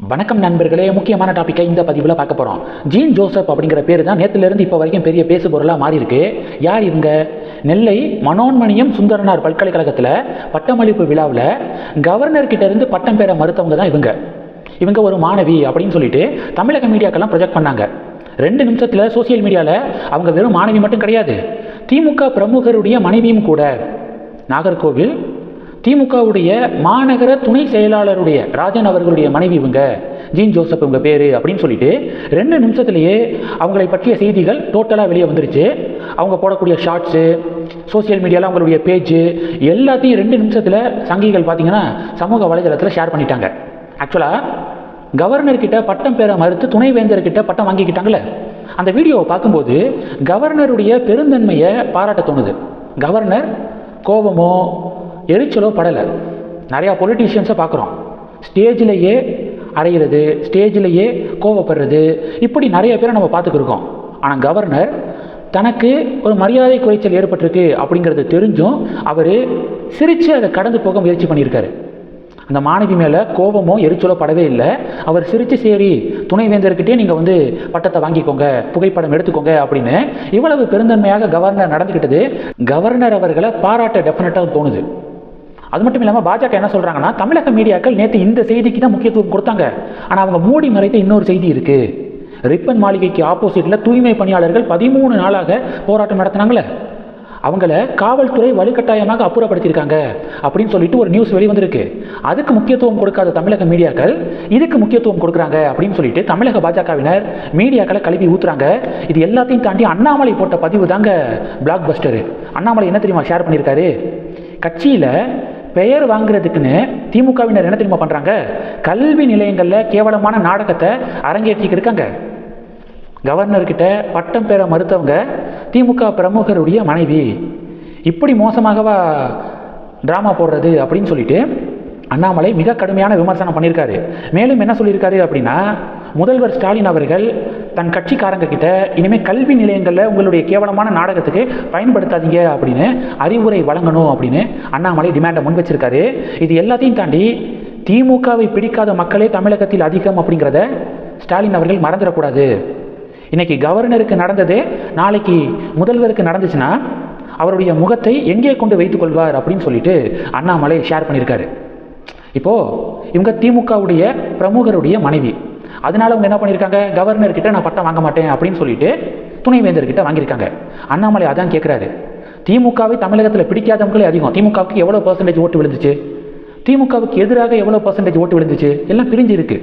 வணக்கம் நண்பர்களே முக்கியமான டாப்பிக்கை இந்த பதிவில் பார்க்க போகிறோம் ஜீன் ஜோசப் அப்படிங்கிற பேர் தான் நேற்றுலேருந்து இப்போ வரைக்கும் பெரிய பேசு பொருளாக மாறி இருக்கு யார் இவங்க? நெல்லை மனோன்மணியம் சுந்தரனார் பல்கலைக்கழகத்தில் பட்டமளிப்பு விழாவில் கவர்னர் இருந்து பட்டம் பெற மறுத்தவங்க தான் இவங்க. இவங்க ஒரு மாணவி அப்படின்னு சொல்லிட்டு தமிழக மீடியாக்கெல்லாம் ப்ரொஜெக்ட் பண்ணாங்க. ரெண்டு நிமிஷத்தில் சோஷியல் மீடியாவில் அவங்க வெறும் மாணவி மட்டும் கிடையாது. திமுக பிரமுகருடைய மனைவியும் கூட. நாகர்கோவில் திமுகவுடைய மாநகர துணை செயலாளருடைய ராஜன் அவர்களுடைய மனைவி இவங்க ஜீன் ஜோசப் இவங்க பேர் அப்படின்னு சொல்லிட்டு ரெண்டு நிமிஷத்துலேயே அவங்களை பற்றிய செய்திகள் டோட்டலாக வெளியே வந்துருச்சு. அவங்க போடக்கூடிய ஷார்ட்ஸு சோஷியல் மீடியாவில் அவங்களுடைய பேஜ் எல்லாத்தையும் ரெண்டு நிமிஷத்தில் சங்கிகள் பார்த்தீங்கன்னா சமூக வலைதளத்தில் ஷேர் பண்ணிட்டாங்க. ஆக்சுவலாக கவர்னர்கிட்ட பட்டம் பெற மறுத்து துணைவேந்தர்கிட்ட பட்டம் வாங்கிக்கிட்டாங்களே அந்த வீடியோவை பார்க்கும்போது கவர்னருடைய பெருந்தன்மையை பாராட்ட தோணுது. கவர்னர் கோபமோ எரிச்சலோ படலை. நிறையா பொலிட்டீஷியன்ஸை பார்க்குறோம். ஸ்டேஜிலேயே அறையிறது ஸ்டேஜிலேயே கோவப்படுறது இப்படி நிறைய பேரை நம்ம பார்த்துக்கிருக்கோம் ஆனால் கவர்னர் தனக்கு ஒரு மரியாதை குறைச்சல் ஏற்பட்டிருக்கு அப்படிங்கிறது தெரிஞ்சும் அவர் சிரித்து அதை கடந்து போக முயற்சி பண்ணியிருக்காரு. அந்த மாணவி மேலே கோபமோ எரிச்சலோ படவே இல்லை. அவர் சிரித்து சரி துணைவேந்தர்கிட்டே நீங்கள் வந்து பட்டத்தை வாங்கிக்கோங்க புகைப்படம் எடுத்துக்கோங்க அப்படின்னு இவ்வளவு பெருந்தன்மையாக கவர்னர் நடந்துக்கிட்டது கவர்னர் அவர்களை பாராட்ட டெஃபினட்டாக தோணுது. அது மட்டும் இல்லாமல் பாஜக என்ன சொல்கிறாங்கன்னா தமிழக மீடியாக்கள் நேற்று இந்த செய்திக்கு தான் முக்கியத்துவம் கொடுத்தாங்க. ஆனால் அவங்க மூடி மறைத்த இன்னொரு செய்தி இருக்குது ரிப்பன் மாளிகைக்கு ஆப்போசிட்டில் தூய்மை பணியாளர்கள் பதிமூணு நாளாக போராட்டம் நடத்தினாங்களே. அவங்கள காவல்துறை வலுக்கட்டாயமாக அப்புறப்படுத்தியிருக்காங்க அப்படின்னு சொல்லிட்டு ஒரு நியூஸ் வெளிவந்திருக்கு. அதுக்கு முக்கியத்துவம் கொடுக்காத தமிழக மீடியாக்கள் இதுக்கு முக்கியத்துவம் கொடுக்குறாங்க அப்படின்னு சொல்லிட்டு தமிழக பாஜகவினர் மீடியாக்களை கழுவி ஊத்துறாங்க. இது எல்லாத்தையும் தாண்டி அண்ணாமலை போட்ட பதிவு தாங்க பிளாக் பஸ்டரு அண்ணாமலை என்ன தெரியுமா ஷேர் பண்ணியிருக்காரு? கட்சியில் பெயர் வாங்குறதுக்குன்னு திமுகவினர் என்ன தெரியுமா பண்ணுறாங்க கல்வி நிலையங்களில் கேவலமான நாடகத்தை அரங்கேற்றிக்கிருக்காங்க கவர்னர்கிட்ட பட்டம் பெற மறுத்தவங்க திமுக பிரமுகருடைய மனைவி. இப்படி மோசமாகவா ட்ராமா போடுறது அப்படின்னு சொல்லிட்டு அண்ணாமலை மிக கடுமையான விமர்சனம் பண்ணியிருக்காரு. மேலும் என்ன சொல்லியிருக்காரு அப்படின்னா முதல்வர் ஸ்டாலின் அவர்கள் தன் கட்சிக்காரங்க கிட்ட இனிமேல் கல்வி நிலையங்களில் உங்களுடைய கேவலமான நாடகத்துக்கு பயன்படுத்தாதீங்க அப்படின்னு அறிவுரை வழங்கணும் அப்படின்னு அண்ணாமலை டிமாண்டை முன் வச்சிருக்காரு. இது எல்லாத்தையும் தாண்டி திமுகவை பிடிக்காத மக்களே தமிழகத்தில் அதிகம் அப்படிங்கிறத ஸ்டாலின் அவர்கள் மறந்துடக்கூடாது. இன்னைக்கு கவர்னருக்கு நடந்தது நாளைக்கு முதல்வருக்கு நடந்துச்சுன்னா அவருடைய முகத்தை எங்கே கொண்டு வைத்துக் கொள்வார் அப்படின்னு சொல்லிட்டு அண்ணாமலை ஷேர் பண்ணியிருக்காரு. இப்போது இவங்க திமுகவுடைய பிரமுகருடைய மனைவி. அதனால அவங்க என்ன பண்ணியிருக்காங்க கவர்னர் கிட்ட நான் பட்டம் வாங்க மாட்டேன் அப்படின்னு சொல்லிட்டு துணைவேந்தர் கிட்ட வாங்கியிருக்காங்க. அண்ணாமலை அதான் கேட்குறாரு திமுகவை தமிழகத்தில் பிடிக்காதவங்களே அதிகம். திமுகவுக்கு எவ்வளோ பர்சன்டேஜ் ஓட்டு விழுந்துச்சு? திமுகவுக்கு எதிராக எவ்வளோ பர்சன்டேஜ் ஓட்டு விழுந்துச்சு? எல்லாம் பிரிஞ்சு இருக்கு.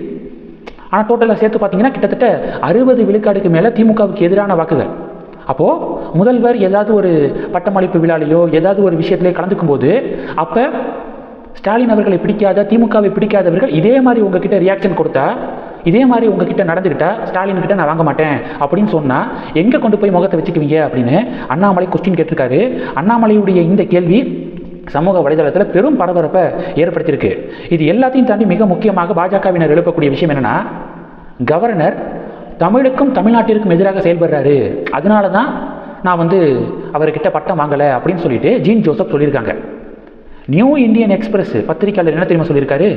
ஆனால் டோட்டலாக சேர்த்து பார்த்தீங்கன்னா கிட்டத்தட்ட அறுபது விழுக்காடுக்கு மேலே திமுகவுக்கு எதிரான வாக்குகள். அப்போது முதல்வர் ஏதாவது ஒரு பட்டமளிப்பு விழாலையோ ஏதாவது ஒரு விஷயத்திலே கலந்துக்கும் போது அப்போ ஸ்டாலின் அவர்களை பிடிக்காத திமுகவை பிடிக்காதவர்கள் இதே மாதிரி உங்ககிட்ட ரியாக்ஷன் கொடுத்தா இதே மாதிரி உங்ககிட்ட நடந்துக்கிட்டா ஸ்டாலின் கிட்ட நான் வாங்க மாட்டேன் அப்படின்னு சொன்னால் எங்கே கொண்டு போய் முகத்தை வச்சுக்குவீங்க அப்படின்னு அண்ணாமலை கொஸ்டின் கேட்டிருக்காரு. அண்ணாமலையுடைய இந்த கேள்வி சமூக வலைதளத்தில் பெரும் பரபரப்பை ஏற்படுத்தியிருக்கு. இது எல்லாத்தையும் தாண்டி மிக முக்கியமாக பாஜகவினர் எழுப்பக்கூடிய விஷயம் என்னென்னா கவர்னர் தமிழுக்கும் தமிழ்நாட்டிற்கும் எதிராக செயல்படுறாரு. அதனால தான் நான் வந்து அவர்கிட்ட பட்டம் வாங்கலை அப்படின்னு சொல்லிட்டு ஜீன் ஜோசப் சொல்லியிருக்காங்க. நியூ இந்தியன் எக்ஸ்பிரஸ் பத்திரிகையாளர் என்ன தெரியுமா சொல்லியிருக்காரு?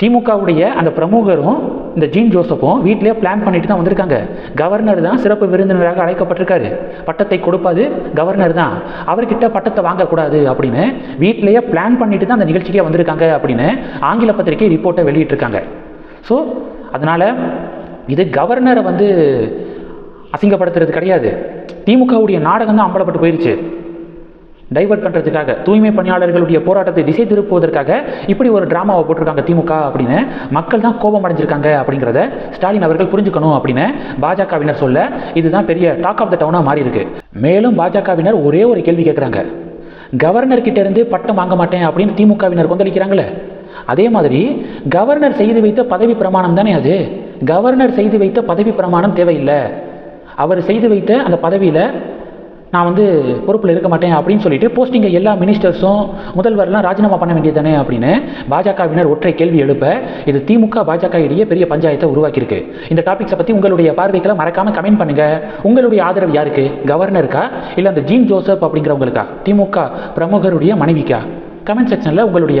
திமுகவுடைய அந்த பிரமுகரும் இந்த ஜீன் ஜோசப்பும் வீட்டிலே பிளான் பண்ணிட்டு தான் வந்திருக்காங்க. கவர்னர் தான் சிறப்பு விருந்தினராக அழைக்கப்பட்டிருக்காரு. பட்டத்தை கொடுப்பது கவர்னர் தான். அவர்கிட்ட பட்டத்தை வாங்கக்கூடாது அப்படின்னு வீட்டிலேயே பிளான் பண்ணிட்டு தான் அந்த நிகழ்ச்சிக்கே வந்திருக்காங்க அப்படின்னு ஆங்கில பத்திரிகை ரிப்போர்ட்டை வெளியிட்டிருக்காங்க. ஸோ அதனால் இது கவர்னரை வந்து அசிங்கப்படுத்துறது கிடையாது. திமுகவுடைய நாடகம் தான் அம்பலப்பட்டு போயிருச்சு. டைவர்ட் பண்ணுறதுக்காக தூய்மை பணியாளர்களுடைய போராட்டத்தை திசை திருப்புவதற்காக இப்படி ஒரு ட்ராமாவை போட்டிருக்காங்க திமுக அப்படின்னு மக்கள் தான் கோபம் அடைஞ்சிருக்காங்க அப்படிங்கிறத ஸ்டாலின் அவர்கள் புரிஞ்சுக்கணும் அப்படின்னு பாஜகவினர் சொல்ல இதுதான் பெரிய டாக் ஆஃப் த டவுனாக மாறி இருக்கு. மேலும் பாஜகவினர் ஒரே ஒரு கேள்வி கேட்குறாங்க. கவர்னர் கிட்ட இருந்து பட்டம் வாங்க மாட்டேன் அப்படின்னு திமுகவினர் கொந்தளிக்கிறாங்களே. அதே மாதிரி கவர்னர் செய்து வைத்த பதவி பிரமாணம் தானே அது? கவர்னர் செய்து வைத்த பதவி பிரமாணம் தேவையில்லை. அவர் செய்து வைத்த அந்த பதவியில் நான் வந்து பொறுப்பில் இருக்க மாட்டேன் அப்படின்னு சொல்லிட்டு போஸ்டிங்கை எல்லா மினிஸ்டர்ஸும் முதல்வர்லாம் ராஜினாமா பண்ண வேண்டியது தானே அப்படின்னு பாஜகவினர் ஒற்றை கேள்வி எழுப்ப இது திமுக பாஜக இடையே பெரிய பஞ்சாயத்தை உருவாக்கியிருக்கு. இந்த டாபிக்ஸை பற்றி உங்களுடைய பார்வைகளை மறக்காமல் கமெண்ட் பண்ணுங்கள் உங்களுடைய ஆதரவு யாருக்கு? கவர்னருக்கா இல்லை அந்த ஜீன் ஜோசப் அப்படிங்கிறவங்களுக்கா? திமுக பிரமுகருடைய மனைவிக்கா? கமெண்ட் செக்ஷனில் உங்களுடைய